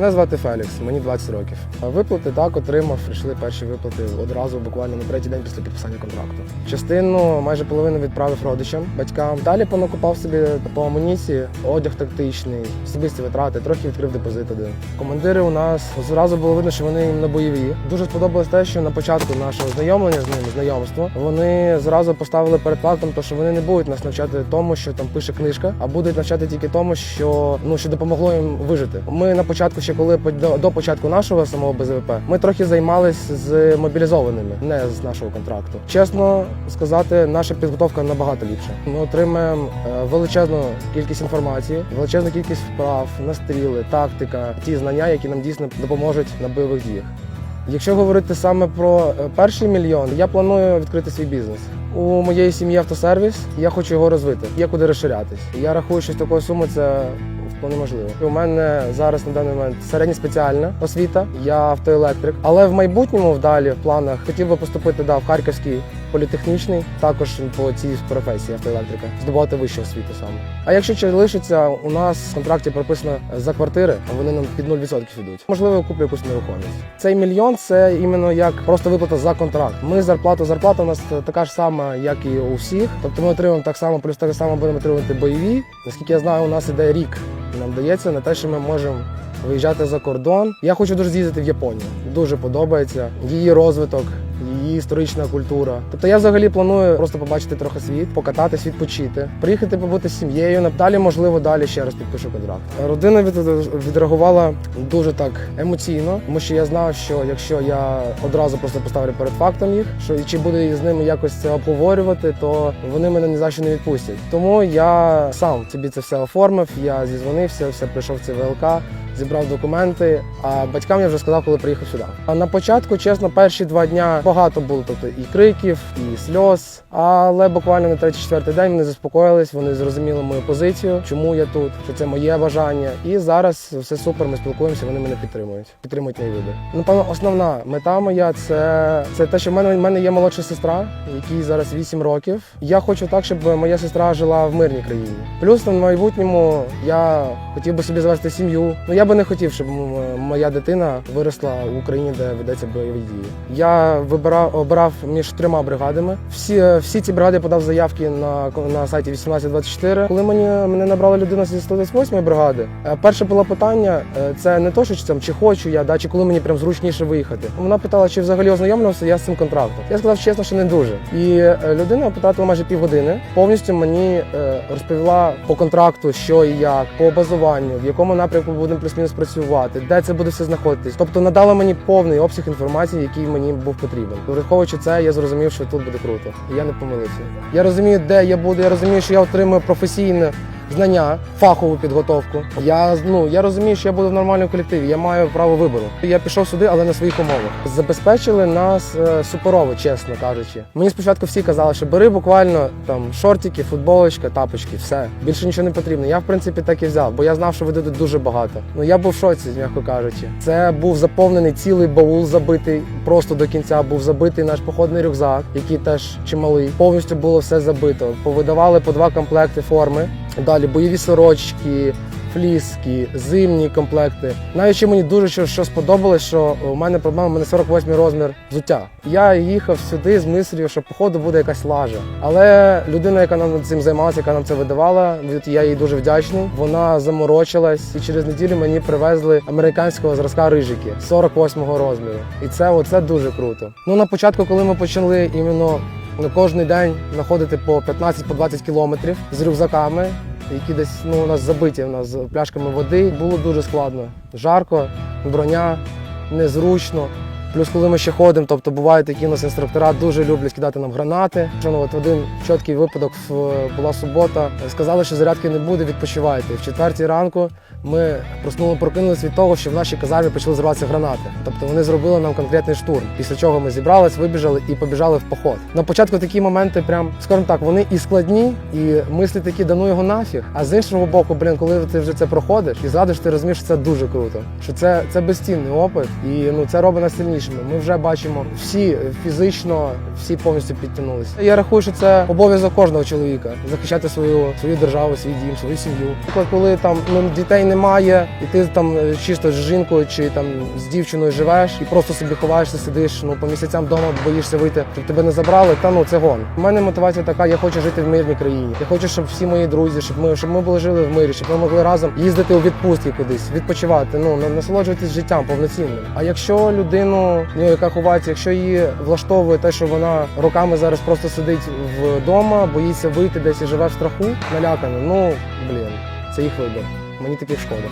Мене звати Фелікс, мені 20 років. Виплати так отримав. Прийшли перші виплати одразу, буквально на третій день після підписання контракту. Частину майже половину відправив родичам, батькам. Далі понакупав собі по амуніції, одяг тактичний, особисті витрати, трохи відкрив депозит один. Командири у нас зразу було видно, що вони на бойові. Дуже сподобалось те, що на початку нашого знайомлення з ними, знайомства, вони зразу поставили перед фактом, то що вони не будуть нас навчати тому, що там пише книжка, а будуть навчати тільки тому, що ну що допомогло їм вижити. Ми на початку, ще коли до, початку нашого самого БЗВП, ми трохи займалися з мобілізованими, не з нашого контракту. Чесно сказати, наша підготовка набагато ліпша. Ми отримаємо е, величезну кількість інформації, величезну кількість вправ, настріли, тактика, ті знання, які нам дійсно допоможуть на бойових діях. Якщо говорити саме про е, перший мільйон, я планую відкрити свій бізнес. У моєї сім'ї автосервіс, я хочу його розвити. Є куди розширятись. Я рахую, що з такої суми це вполне можливо. У мене зараз на даний момент середньоспеціальна освіта, я автоелектрик. Але в майбутньому, вдалі, в планах, хотів би поступити да, в Харківський політехнічний, також по цій професії автоелектрика, здобувати вищу освіту саме. А якщо чи лишиться, у нас в контракті прописано за квартири, а вони нам під 0% йдуть. Можливо, я куплю якусь нерухомість. Цей мільйон це іменно як просто виплата за контракт. Ми зарплату, зарплата у нас така ж сама, як і у всіх. Тобто ми отримуємо так само, плюс так само будемо отримувати бойові. Наскільки я знаю, у нас іде рік. Дається на те, що ми можемо виїжджати за кордон. Я хочу дуже з'їздити в Японію. Дуже подобається її розвиток. Її історична культура. Тобто я взагалі планую просто побачити трохи світ, покататись, відпочити, приїхати побути з сім'єю. Далі, можливо, далі ще раз підпишу контракт. Родина відреагувала дуже так емоційно, тому що я знав, що якщо я одразу просто поставлю перед фактом їх, що і чи буду з ними якось це обговорювати, то вони мене ні за що не відпустять. Тому я сам собі це все оформив. Я зізвонився, все прийшов в ЦВЛК зібрав документи. А батькам я вже сказав, коли приїхав сюди. А на початку, чесно, перші два дня багато було, тобто і криків, і сльоз. Але буквально на третій-четвертий день вони заспокоїлись, вони зрозуміли мою позицію, чому я тут, що це моє бажання. І зараз все супер. Ми спілкуємося, вони мене підтримують. Підтримують мої види. Напевно, основна мета моя це, це те, що в мене, в мене є молодша сестра, якій зараз 8 років. Я хочу так, щоб моя сестра жила в мирній країні. Плюс на майбутньому я хотів би собі завести сім'ю. Ну я би не хотів, щоб моя дитина виросла в Україні, де ведеться бойові дії. Я вибирав обрав між трьома бригадами. Всі, всі ці бригади подав заявки на, на сайті 1824. Коли мені мене набрала людина зі 128 бригади, е, перше було питання: е, це не то, що там, чи хочу я, да, чи коли мені прям зручніше виїхати. Вона питала, чи взагалі ознайомлювався я з цим контрактом. Я сказав чесно, що не дуже. І е, людина потратила майже півгодини. Повністю мені розповіла по контракту, що і як, по базуванню, в якому напрямку будемо плюс-мінус працювати, де це буде все знаходитись. Тобто надала мені повний обсяг інформації, який мені був потрібен. Враховуючи це, я зрозумів, що тут буде круто. І я не помилився. Я розумію, де я буду. Я розумію, що я отримую професійне знання, фахову підготовку. Я ну я розумію, що я буду в нормальному колективі. Я маю право вибору. Я пішов сюди, але на своїх умовах. Забезпечили нас е, суперово, чесно кажучи. Мені спочатку всі казали, що бери буквально там шортики, футболочка, тапочки, все більше нічого не потрібно. Я в принципі так і взяв, бо я знав, що видадуть дуже багато. Ну я був в шоці, м'яко кажучи. Це був заповнений цілий баул, забитий просто до кінця. Був забитий наш походний рюкзак, який теж чималий. Повністю було все забито. Повидавали по два комплекти форми. Далі бойові сорочки, фліски, зимні комплекти. Навіть ще мені дуже що, сподобалось, що у мене проблема, у мене 48 розмір взуття. Я їхав сюди з мислю, що походу буде якась лажа. Але людина, яка нам цим займалася, яка нам це видавала, я їй дуже вдячний. Вона заморочилась, і через неділю мені привезли американського зразка рижики 48 розміру. І це оце дуже круто. Ну на початку, коли ми почали іменно на кожен день знаходити по 15-20 по 20 кілометрів з рюкзаками, які десь ну, у нас забиті у нас з пляшками води. Було дуже складно. Жарко, броня, незручно. Плюс, коли ми ще ходимо, тобто бувають такі у нас інструктора дуже люблять кидати нам гранати. Ну, от один чіткий випадок була субота. Сказали, що зарядки не буде, відпочивайте. В четвертій ранку ми проснули, прокинулися від того, що в нашій казармі почали зриватися гранати. Тобто вони зробили нам конкретний штурм. Після чого ми зібрались, вибіжали і побіжали в поход. На початку такі моменти, прям скажімо так, вони і складні, і мислі такі да ну його нафіг. А з іншого боку, блін, коли ти вже це проходиш і згадуєш, ти розумієш, що це дуже круто. Що це, це безцінний опит, і ну це робить нас сильнішими. Ми вже бачимо всі фізично, всі повністю підтягнулися. Я рахую, що це обов'язок кожного чоловіка захищати свою свою державу, свій дім, свою сім'ю. Коли там ну дітей немає, і ти там е, чисто з жінкою чи там з дівчиною живеш і просто собі ховаєшся, сидиш ну по місяцям вдома, боїшся вийти, щоб тебе не забрали. Та ну це гон. У мене мотивація така: я хочу жити в мирній країні. Я хочу, щоб всі мої друзі, щоб ми щоб ми були жили в мирі, щоб ми могли разом їздити у відпустки кудись, відпочивати. Ну на- насолоджуватись життям повноцінним. А якщо людину, ну яка ховається, якщо її влаштовує те, що вона роками зараз просто сидить вдома, боїться вийти десь і живе в страху, налякана, ну блін, це їх вибір. Мені таких шкода.